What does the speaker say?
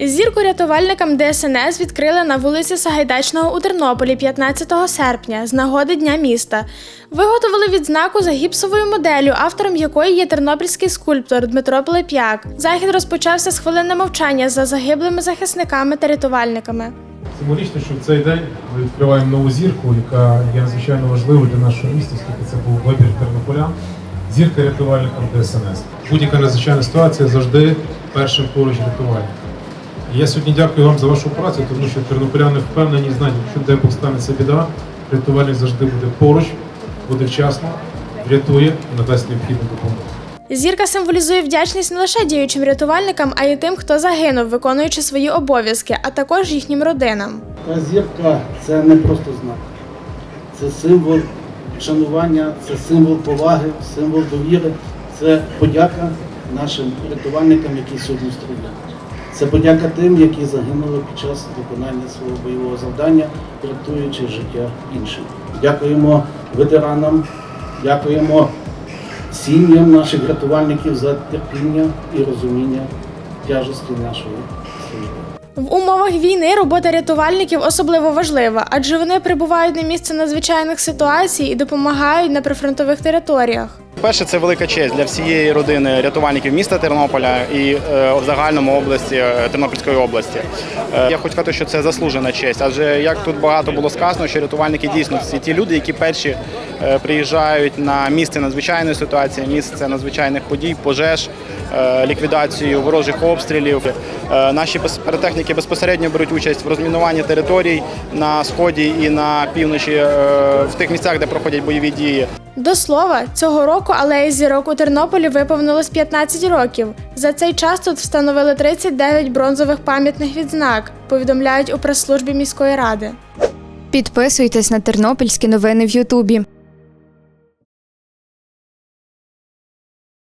Зірку рятувальникам ДСНС відкрили на вулиці Сагайдачного у Тернополі 15 серпня з нагоди Дня міста. Виготовили відзнаку за гіпсовою моделлю, автором якої є тернопільський скульптор Дмитро Пилип'як. Захід розпочався з хвилини мовчання за загиблими захисниками та рятувальниками. Символічно, що в цей день ми відкриваємо нову зірку, яка є надзвичайно важливою для нашого міста, оскільки це був вибір тернополян. Зірка рятувальникам ДСНС. Будь-яка надзвичайна ситуація завжди першим поруч рятувальник. І я сьогодні дякую вам за вашу працю, тому що тернополяни впевнені, знають, якщо де Бог станеться біда, рятувальник завжди буде поруч, буде вчасно, врятує і надасть необхідну допомогу. Зірка символізує вдячність не лише діючим рятувальникам, а й тим, хто загинув, виконуючи свої обов'язки, а також їхнім родинам. Та зірка це не просто знак, це символ шанування, це символ поваги, символ довіри, це подяка нашим рятувальникам, які сьогодні стріляють. Це подяка тим, які загинули під час виконання свого бойового завдання, рятуючи життя іншим. Дякуємо ветеранам, дякуємо сім'ям наших рятувальників за терпіння і розуміння тяжесті нашої служби. В умовах війни робота рятувальників особливо важлива, адже вони прибувають на місце надзвичайних ситуацій і допомагають на прифронтових територіях. Перше, це велика честь для всієї родини рятувальників міста Тернополя і е, в загальному області е, Тернопільської області. Е, я хочу сказати, що це заслужена честь, адже як тут багато було сказано, що рятувальники дійсно це ті люди, які перші приїжджають на місце надзвичайної ситуації, місце надзвичайних подій, пожеж, ліквідацію ворожих обстрілів. Наші піротехніки безпосередньо беруть участь в розмінуванні територій на сході і на півночі в тих місцях, де проходять бойові дії. До слова, цього року алеї зірок у Тернополі виповнилось 15 років. За цей час тут встановили 39 бронзових пам'ятних відзнак, повідомляють у прес-службі міської ради. Підписуйтесь на тернопільські новини в Ютубі.